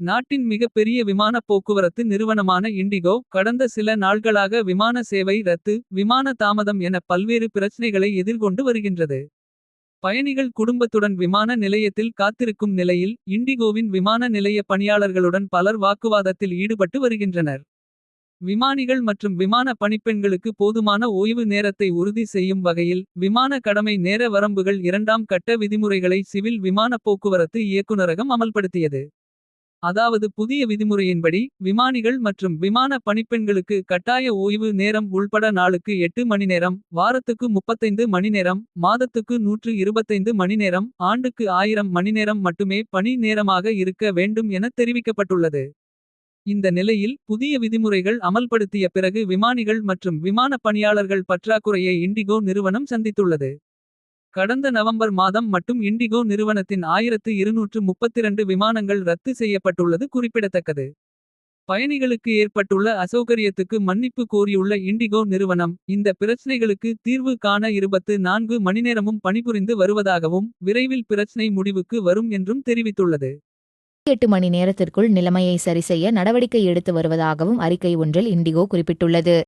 நாட்டின் மிகப்பெரிய விமானப் போக்குவரத்து நிறுவனமான இண்டிகோ கடந்த சில நாள்களாக விமான சேவை ரத்து விமான தாமதம் என பல்வேறு பிரச்சனைகளை எதிர்கொண்டு வருகின்றது. பயணிகள் குடும்பத்துடன் விமான நிலையத்தில் காத்திருக்கும் நிலையில் இண்டிகோவின் விமான நிலைய பணியாளர்களுடன் பலர் வாக்குவாதத்தில் ஈடுபட்டு வருகின்றனர். விமானிகள் மற்றும் விமான பணிப்பெண்களுக்கு போதுமான ஓய்வு நேரத்தை உறுதி செய்யும் வகையில் விமான கடமை நேர வரம்புகள் இரண்டாம் கட்ட விதிமுறைகளை சிவில் விமானப் போக்குவரத்து இயக்குநரகம் அமல்படுத்தியது. அதாவது புதிய விதிமுறையின்படி விமானிகள் மற்றும் விமான பணிப்பெண்களுக்கு கட்டாய ஓய்வு நேரம் உள்பட நாளுக்கு எட்டு மணிநேரம் வாரத்துக்கு 35 மணிநேரம் மாதத்துக்கு 125 மணிநேரம் ஆண்டுக்கு 1000 மணிநேரம் மட்டுமே பணி நேரமாக இருக்க வேண்டும் என தெரிவிக்கப்பட்டுள்ளது. இந்த நிலையில் புதிய விதிமுறைகள் அமல்படுத்திய பிறகு விமானிகள் மற்றும் விமான பணியாளர்கள் பற்றாக்குறையை இண்டிகோ நிறுவனம் சந்தித்துள்ளது. கடந்த நவம்பர் மாதம் மட்டும் இண்டிகோ நிறுவனத்தின் 1232 விமானங்கள் ரத்து செய்யப்பட்டுள்ளது குறிப்பிடத்தக்கது. பயணிகளுக்கு ஏற்பட்டுள்ள அசௌகரியத்துக்கு மன்னிப்பு கோரியுள்ள இண்டிகோ நிறுவனம். இந்த பிரச்சினைகளுக்கு தீர்வு காண 24 மணிநேரமும் பணிபுரிந்து வருவதாகவும். விரைவில் பிரச்சினை முடிவுக்கு வரும் என்றும் தெரிவித்துள்ளது. எட்டு மணி நேரத்திற்குள் நிலைமையை சரிசெய்ய நடவடிக்கை எடுத்து வருவதாகவும் அறிக்கை ஒன்றில் இண்டிகோ குறிப்பிட்டுள்ளது.